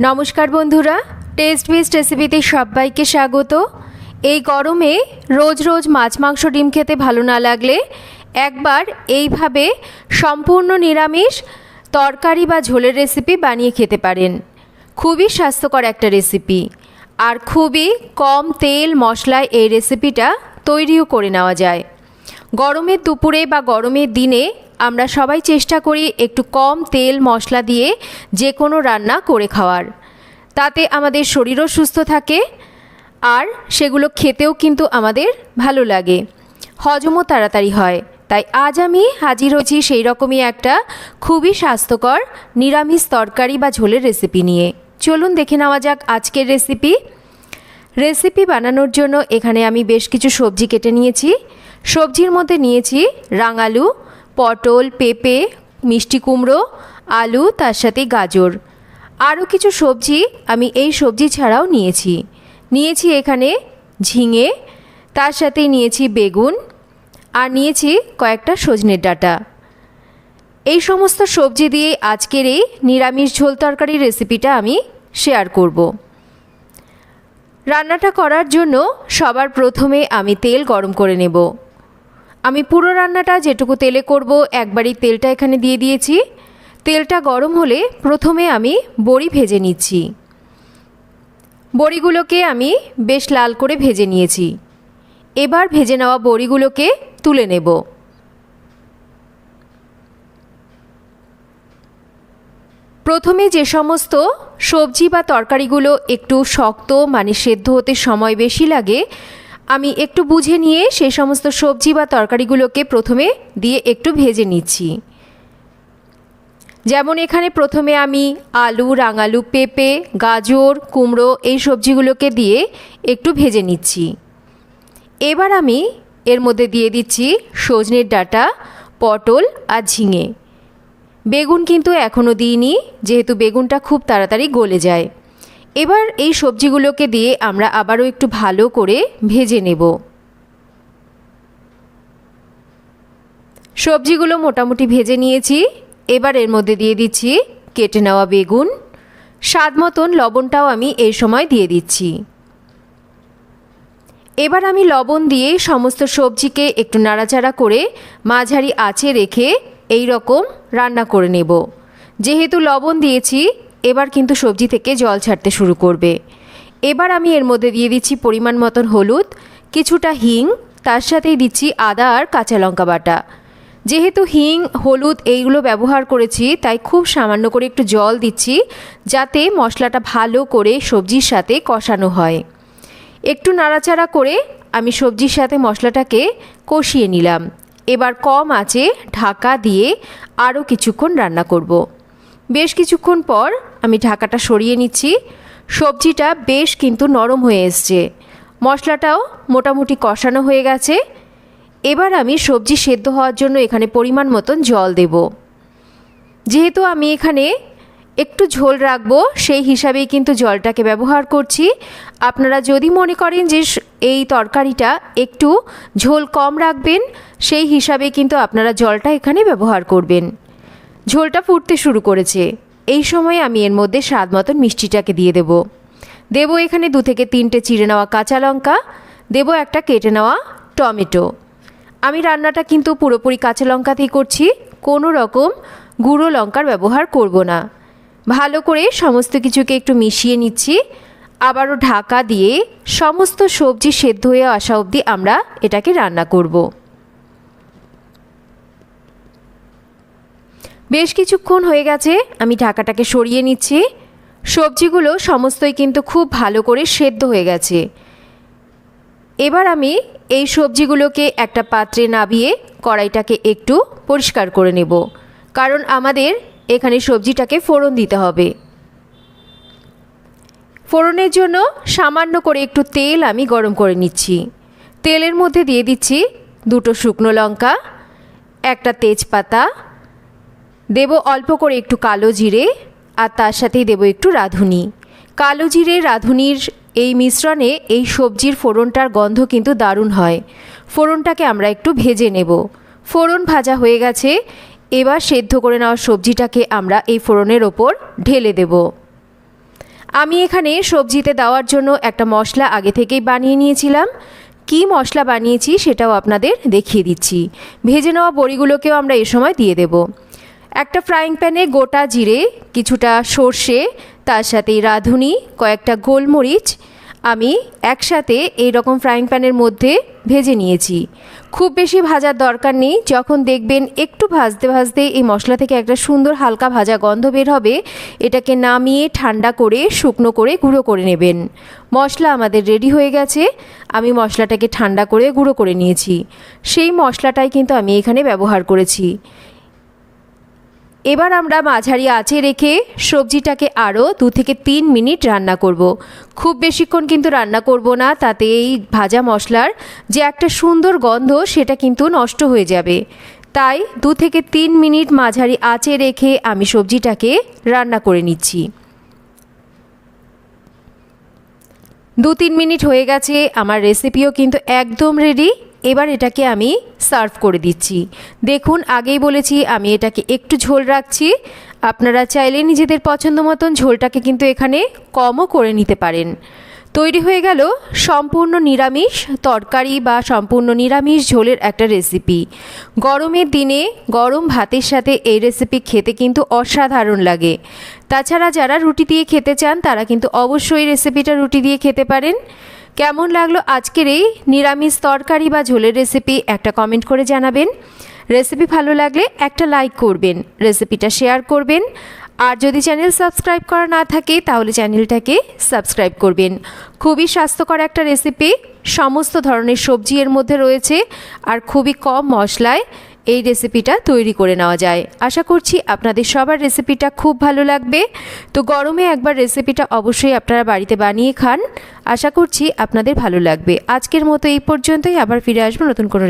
নমস্কার বন্ধুরা test best রেসিপিতে সবাইকে স্বাগত। এই গরমে রোজ রোজ মাছ মাংস ডিম খেতে ভালো না লাগলে একবার এইভাবে সম্পূর্ণ নিরামিষ তরকারি বা ঝোলের রেসিপি বানিয়ে খেতে পারেন। খুবই স্বাস্থ্যকর একটা রেসিপি আর খুবই কম তেল মশলায় এই রেসিপিটা তৈরিও করে নেওয়া যায়। গরমের দুপুরে বা গরমের দিনে আমরা সবাই চেষ্টা করি একটু কম তেল, মশলা দিয়ে যে কোনো রান্না করে খাওয়ার। তাতে আমাদের শরীরও সুস্থ থাকে আর সেগুলো খেতেও কিন্তু আমাদের ভালো লাগে। হজমও তাড়াতাড়ি হয়। তাই আজ আমি হাজির হয়েছি সেই রকমই একটা খুবই স্বাস্থ্যকর নিরামিষ তরকারি বা ঝোলের রেসিপি নিয়ে। চলুন দেখে নেওয়া যাক আজকের রেসিপি রেসিপি বানানোর জন্য এখানে আমি বেশ কিছু সবজি কেটে নিয়েছি। সবজির মধ্যে নিয়েছি রাঙালু পটল, পেঁপে, মিষ্টি কুমড়ো, আলু, তার সাথে গাজর। আরও কিছু সবজি আমি এই সবজি ছাড়াও নিয়েছি। নিয়েছি এখানে ঝিঙে, তার সাথে নিয়েছি বেগুন আর নিয়েছি কয়েকটা সজনের ডাঁটা। এই সমস্ত সবজি দিয়ে আজকের এই নিরামিষ ঝোল তরকারি রেসিপিটা আমি শেয়ার করব। রান্নাটা করার জন্য সবার প্রথমে আমি তেল গরম করে নেব। আমি পুরো রান্নাটা যেটুকু তেলে করব, একবারই তেলটা এখানে দিয়ে দিয়েছি। তেলটা গরম হলে প্রথমে আমি বড়ি ভেজে নিচ্ছি। বড়িগুলোকে আমি বেশ লাল করে ভেজে নিয়েছি। এবার ভেজে নেওয়া বড়িগুলোকে তুলে নেব। প্রথমে যে সমস্ত সবজি বা তরকারিগুলো একটু শক্ত মানে সেদ্ধ হতে সময় বেশি লাগে আমি একটু বুঝে নিয়ে সেই সমস্ত সবজি বা তরকারিগুলোকে প্রথমে দিয়ে একটু ভেজে নিচ্ছি। যেমন এখানে প্রথমে আমি আলু, রাঙালু, পেঁপে, গাজর, কুমড়ো এই সবজিগুলোকে দিয়ে একটু ভেজে নিচ্ছি। এবার আমি এর মধ্যে দিয়ে দিচ্ছি সজনের ডাটা, পটল আর ঝিঙে। বেগুন কিন্তু এখনও দিইনি, যেহেতু বেগুনটা খুব তাড়াতাড়ি গলে যায়। এবার এই সবজিগুলোকে দিয়ে আমরা আবারও একটু ভালো করে ভেজে নেব। সবজিগুলো মোটামুটি ভেজে নিয়েছি। এবার এর মধ্যে দিয়ে দিচ্ছি কেটে নেওয়া বেগুন। স্বাদ মতন লবণটাও আমি এই সময় দিয়ে দিচ্ছি। এবার আমি লবণ দিয়ে সমস্ত সবজিকে একটু নাড়াচাড়া করে মাঝারি আঁচে রেখে এই রকম রান্না করে নেব। যেহেতু লবণ দিয়েছি এবার কিন্তু সবজি থেকে জল ছাড়তে শুরু করবে। এবার আমি এর মধ্যে দিয়ে দিচ্ছি পরিমাণ মতন হলুদ, কিছুটা হিং, তার সাথেই দিচ্ছি আদা আর কাঁচা লঙ্কা বাটা। যেহেতু হিং, হলুদ এইগুলো ব্যবহার করেছি, তাই খুব সামান্য করে একটু জল দিচ্ছি যাতে মশলাটা ভালো করে সবজির সাথে কষানো হয়। একটু নাড়াচাড়া করে আমি সবজির সাথে মশলাটাকে কষিয়ে নিলাম। এবার কম আঁচে ঢাকা দিয়ে আরও কিছুক্ষণ রান্না করব। বেশ কিছুক্ষণ পর আমি ঢাকাটা সরিয়ে নিচ্ছি। সবজিটা বেশ কিন্তু নরম হয়ে এসছে। মশলাটাও মোটামুটি কষানো হয়ে গেছে। এবার আমি সবজি সেদ্ধ হওয়ার জন্য এখানে পরিমাণ মতন জল দেব। যেহেতু আমি এখানে একটু ঝোল রাখব, সেই হিসাবেই কিন্তু জলটাকে ব্যবহার করছি। আপনারা যদি মনে করেন যে এই তরকারিটা একটু ঝোল কম রাখবেন, সেই হিসাবে কিন্তু আপনারা জলটা এখানে ব্যবহার করবেন। ঝোলটা ফুটতে শুরু করেছে। এই সময় আমি এর মধ্যে স্বাদ মতন মিষ্টিটাকে দিয়ে দেব। দেব এখানে দু থেকে তিনটে চিড়ে নেওয়া কাঁচা লঙ্কা, দেব একটা কেটে নেওয়া টমেটো। আমি রান্নাটা কিন্তু পুরোপুরি কাঁচা লঙ্কাতেই করছি, কোনো রকম গুঁড়ো লঙ্কার ব্যবহার করব না। ভালো করে সমস্ত কিছুকে একটু মিশিয়ে নিচ্ছি, আবারও ঢাকা দিয়ে সমস্ত সবজি সেদ্ধ হয়ে আসা অবধি আমরা এটাকে রান্না করব। বেশ কিছুক্ষণ হয়ে গেছে, আমি ঢাকাটাকে সরিয়ে নিচ্ছি। সবজিগুলো সমস্তই কিন্তু খুব ভালো করে সেদ্ধ হয়ে গেছে। এবার আমি এই সবজিগুলোকে একটা পাত্রে নাবিয়ে কড়াইটাকে একটু পরিষ্কার করে নেব, কারণ আমাদের এখানে সবজিটাকে ফোড়ন দিতে হবে। ফোড়নের জন্য সামান্য করে একটু তেল আমি গরম করে নিচ্ছি। তেলের মধ্যে দিয়ে দিচ্ছি দুটো শুকনো লঙ্কা, একটা তেজপাতা দেব অল্প করে একটু কালো জিরে আর তার সাথেই দেব একটু রাঁধুনি। কালো জিরে, রাঁধুনির এই মিশ্রণে এই সবজির ফোড়নটার গন্ধ কিন্তু দারুণ হয়। ফোড়নটাকে আমরা একটু ভেজে নেব। ফোড়ন ভাজা হয়ে গেছে। এবার সেদ্ধ করে নেওয়া সবজিটাকে আমরা এই ফোড়নের ওপর ঢেলে দেব। আমি এখানে সবজিতে দেওয়ার জন্য একটা মশলা আগে থেকেই বানিয়ে নিয়েছিলাম। কি মশলা বানিয়েছি সেটাও আপনাদের দেখিয়ে দিচ্ছি। ভেজে নেওয়া বড়িগুলোকেও আমরা এ সময় দিয়ে দেব। একটা ফ্রাইং প্যানে গোটা জিরে, কিছুটা সর্ষে, তার সাথে রাঁধুনি, কয়েকটা গোলমরিচ। আমি একসাথে এই রকম ফ্রাইং প্যানের মধ্যে ভেজে নিয়েছি। খুব বেশি ভাজার দরকার নেই, যখন দেখবেন একটু ভাজতে ভাজতে এই মশলা থেকে একটা সুন্দর হালকা ভাজা গন্ধ বের হবে, এটাকে নামিয়ে ঠান্ডা করে, শুকনো করে গুঁড়ো করে নেবেন। মশলা আমাদের রেডি হয়ে গেছে, আমি মশলাটাকে ঠান্ডা করে গুঁড়ো করে নিয়েছি। সেই মশলাটাই কিন্তু আমি এখানে ব্যবহার করেছি। এবার আমরা মাঝারি আঁচে রেখে সবজিটাকে আরও দু থেকে তিন মিনিট রান্না করব। খুব বেশিক্ষণ কিন্তু রান্না করব না, তাতে এই ভাজা মশলার যে একটা সুন্দর গন্ধ সেটা কিন্তু নষ্ট হয়ে যাবে। তাই দু থেকে তিন মিনিট মাঝারি আঁচে রেখে আমি সবজিটাকে রান্না করে নিচ্ছি। দু তিন মিনিট হয়ে গেছে, আমার রেসিপিও কিন্তু একদম রেডি এবার এটাকে আমি সার্ভ করে দিচ্ছি। দেখুন, আগেই বলেছি, আমি এটাকে একটু ঝোল রাখছি। আপনারা চাইলে নিজেদের পছন্দ মতন ঝোলটাকে কিন্তু এখানে কমও করে নিতে পারেন। তৈরি হয়ে গেল সম্পূর্ণ নিরামিষ তরকারি বা সম্পূর্ণ নিরামিষ ঝোলের একটা রেসিপি। গরমের দিনে গরম ভাতের সাথে এই রেসিপি খেতে কিন্তু অসাধারণ লাগে। তাছাড়া যারা রুটি দিয়ে খেতে চান, তারা কিন্তু অবশ্যই রেসিপিটা রুটি দিয়ে খেতে পারেন। কেমন লাগল আজকের এই নিরামিষ তরকারি বা ঝোলের রেসিপি একটা কমেন্ট করে জানাবেন। রেসিপি ভালো লাগলে একটা লাইক করবেন রেসিপিটা শেয়ার করবেন। আর যদি চ্যানেল সাবস্ক্রাইব করা না থাকে, তাহলে চ্যানেলটাকে সাবস্ক্রাইব করবেন। খুবই স্বাস্থ্যকর একটা রেসিপি সমস্ত ধরনের সবজি এর মধ্যে রয়েছে। আর খুবই কম মশলায় এই রেসিপিটা তৈরি করে নেওয়া যায়। আশা করছি আপনাদের সবার রেসিপিটা খুব ভালো লাগবে। তো গরমে একবার রেসিপিটা অবশ্যই আপনারা বাড়িতে বানিয়ে খান। আশা করছি আপনাদের ভালো লাগবে। আজকের মতো এই পর্যন্তই। আবার ফিরে আসব নতুন কোনো